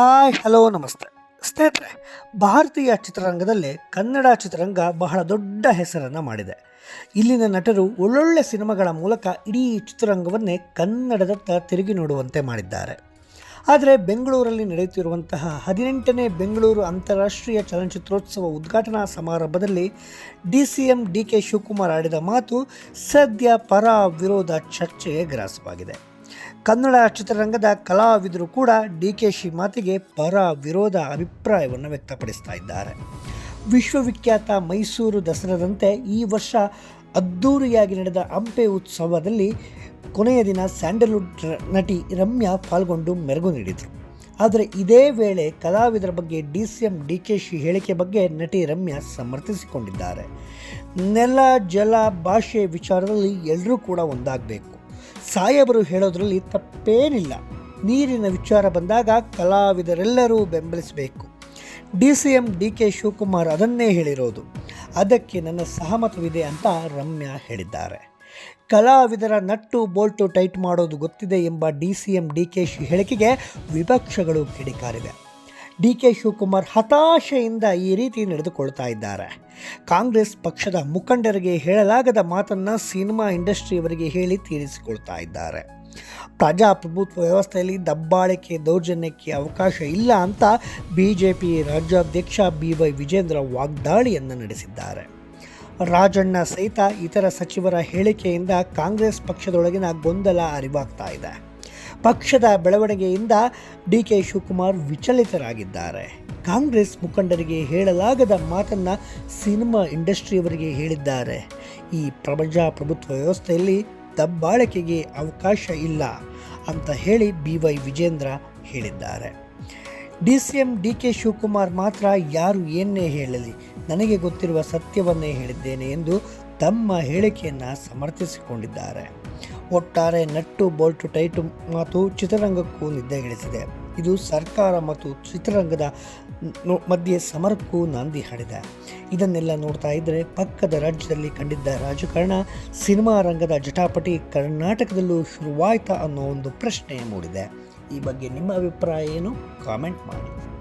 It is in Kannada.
ಹಾಯ್, ಹಲೋ, ನಮಸ್ತೆ. ಸ್ನೇಹಿತರೆ, ಭಾರತೀಯ ಚಿತ್ರರಂಗದಲ್ಲಿ ಕನ್ನಡ ಚಿತ್ರರಂಗ ಬಹಳ ದೊಡ್ಡ ಹೆಸರನ್ನು ಮಾಡಿದೆ. ಇಲ್ಲಿನ ನಟರು ಒಳ್ಳೊಳ್ಳೆ ಸಿನಿಮಾಗಳ ಮೂಲಕ ಇಡೀ ಚಿತ್ರರಂಗವನ್ನೇ ಕನ್ನಡದತ್ತ ತಿರುಗಿ ನೋಡುವಂತೆ ಮಾಡಿದ್ದಾರೆ. ಆದರೆ ಬೆಂಗಳೂರಲ್ಲಿ ನಡೆಯುತ್ತಿರುವಂತಹ ಹದಿನೆಂಟನೇ ಬೆಂಗಳೂರು ಅಂತಾರಾಷ್ಟ್ರೀಯ ಚಲನಚಿತ್ರೋತ್ಸವ ಉದ್ಘಾಟನಾ ಸಮಾರಂಭದಲ್ಲಿ D C M D K Shivakumar ಆಡಿದ ಮಾತು ಸದ್ಯ ಪರ ವಿರೋಧ ಚರ್ಚೆಗೆ ಗ್ರಾಸವಾಗಿದೆ. ಕನ್ನಡ ಚಿತ್ರರಂಗದ ಕಲಾವಿದರು ಕೂಡ ಡಿ ಕೆ ಶಿ ಮಾತಿಗೆ ಪರ ವಿರೋಧ ಅಭಿಪ್ರಾಯವನ್ನು ವ್ಯಕ್ತಪಡಿಸ್ತಾ ಇದ್ದಾರೆ. ವಿಶ್ವವಿಖ್ಯಾತ ಮೈಸೂರು ದಸರಾದಂತೆ ಈ ವರ್ಷ ಅದ್ಧೂರಿಯಾಗಿ ನಡೆದ ಹಂಪೆ ಉತ್ಸವದಲ್ಲಿ ಕೊನೆಯ ದಿನ ಸ್ಯಾಂಡಲ್ವುಡ್ ನಟಿ ರಮ್ಯಾ ಪಾಲ್ಗೊಂಡು ಮೆರಗು ನೀಡಿದರು. ಆದರೆ ಇದೇ ವೇಳೆ ಕಲಾವಿದರ ಬಗ್ಗೆ D C M D K Shi ಹೇಳಿಕೆ ಬಗ್ಗೆ ನಟಿ ರಮ್ಯಾ ಸಮರ್ಥಿಸಿಕೊಂಡಿದ್ದಾರೆ. ನೆಲ, ಜಲ, ಭಾಷೆ ವಿಚಾರದಲ್ಲಿ ಎಲ್ಲರೂ ಕೂಡ ಒಂದಾಗಬೇಕು. ಸಾಯಬರು ಹೇಳೋದ್ರಲ್ಲಿ ತಪ್ಪೇನಿಲ್ಲ. ನೀರಿನ ವಿಚಾರ ಬಂದಾಗ ಕಲಾವಿದರೆಲ್ಲರೂ ಬೆಂಬಲಿಸಬೇಕು. D C M D K Shivakumar ಅದನ್ನೇ ಹೇಳಿರೋದು. ಅದಕ್ಕೆ ನನ್ನ ಸಹಮತವಿದೆ ಅಂತ ರಮ್ಯಾ ಹೇಳಿದ್ದಾರೆ. ಕಲಾವಿದರ ನಟ್ಟು ಬೋಲ್ಟು ಟೈಟ್ ಮಾಡೋದು ಗೊತ್ತಿದೆ ಎಂಬ D C M D K she ಹೇಳಿಕೆಗೆ ವಿಪಕ್ಷಗಳು ಕಿಡಿಕಾರಿವೆ. ಡಿ ಕೆ ಶಿವಕುಮಾರ್ ಹತಾಶೆಯಿಂದ ಈ ರೀತಿ ನಡೆದುಕೊಳ್ತಾ ಇದ್ದಾರೆ. ಕಾಂಗ್ರೆಸ್ ಪಕ್ಷದ ಮುಖಂಡರಿಗೆ ಹೇಳಲಾಗದ ಮಾತನ್ನು ಸಿನಿಮಾ ಇಂಡಸ್ಟ್ರಿಯವರಿಗೆ ಹೇಳಿ ತೀರಿಸಿಕೊಳ್ತಾ ಇದ್ದಾರೆ. ಪ್ರಜಾಪ್ರಭುತ್ವ ವ್ಯವಸ್ಥೆಯಲ್ಲಿ ದಬ್ಬಾಳಿಕೆ ದೌರ್ಜನ್ಯಕ್ಕೆ ಅವಕಾಶ ಇಲ್ಲ ಅಂತ ಬಿ ಜೆ ಪಿ ರಾಜ್ಯಾಧ್ಯಕ್ಷ ಬಿ ವೈ ವಿಜೇಂದ್ರ ವಾಗ್ದಾಳಿಯನ್ನು ನಡೆಸಿದ್ದಾರೆ. ರಾಜಣ್ಣ ಸಹಿತ ಇತರ ಸಚಿವರ ಹೇಳಿಕೆಯಿಂದ ಕಾಂಗ್ರೆಸ್ ಪಕ್ಷದೊಳಗಿನ ಗೊಂದಲ ಅರಿವಾಗ್ತಾ ಇದೆ. ಪಕ್ಷದ ಬೆಳವಣಿಗೆಯಿಂದ ಡಿ ಕೆ ಶಿವಕುಮಾರ್ ವಿಚಲಿತರಾಗಿದ್ದಾರೆ. ಕಾಂಗ್ರೆಸ್ ಮುಖಂಡರಿಗೆ ಹೇಳಲಾಗದ ಮಾತನ್ನು ಸಿನಿಮಾ ಇಂಡಸ್ಟ್ರಿಯವರಿಗೆ ಹೇಳಿದ್ದಾರೆ. ಈ ಪ್ರಜಾಪ್ರಭುತ್ವ ವ್ಯವಸ್ಥೆಯಲ್ಲಿ ದಬ್ಬಾಳಿಕೆಗೆ ಅವಕಾಶ ಇಲ್ಲ ಅಂತ ಹೇಳಿ ಬಿ ವೈ ವಿಜೇಂದ್ರ ಹೇಳಿದ್ದಾರೆ. D C M D K Shivakumar ಮಾತ್ರ ಯಾರು ಏನೇ ಹೇಳಲಿ, ನನಗೆ ಗೊತ್ತಿರುವ ಸತ್ಯವನ್ನೇ ಹೇಳಿದ್ದೇನೆ ಎಂದು ತಮ್ಮ ಹೇಳಿಕೆಯನ್ನು ಸಮರ್ಥಿಸಿಕೊಂಡಿದ್ದಾರೆ. ಒಟ್ಟಾರೆ ನಟ್ಟು ಬೋಲ್ಟು ಟೈಟು ಮಾತು ಚಿತ್ರರಂಗಕ್ಕೂ ನಿದ್ದೆಗೆಡಿಸಿದೆ. ಇದು ಸರ್ಕಾರ ಮತ್ತು ಚಿತ್ರರಂಗದ ಮಧ್ಯೆ ಸಮರಕ್ಕೂ ನಾಂದಿ ಹಾಡಿದೆ. ಇದನ್ನೆಲ್ಲ ನೋಡ್ತಾ ಇದ್ದರೆ ಪಕ್ಕದ ರಾಜ್ಯದಲ್ಲಿ ಕಂಡಿದ್ದ ರಾಜಕಾರಣ, ಸಿನಿಮಾ ರಂಗದ ಜಟಾಪಟಿ ಕರ್ನಾಟಕದಲ್ಲೂ ಶುರುವಾಯ್ತಾ ಅನ್ನೋ ಒಂದು ಪ್ರಶ್ನೆ ಮೂಡಿದೆ. ಈ ಬಗ್ಗೆ ನಿಮ್ಮ ಅಭಿಪ್ರಾಯ ಏನು? ಕಾಮೆಂಟ್ ಮಾಡಿ.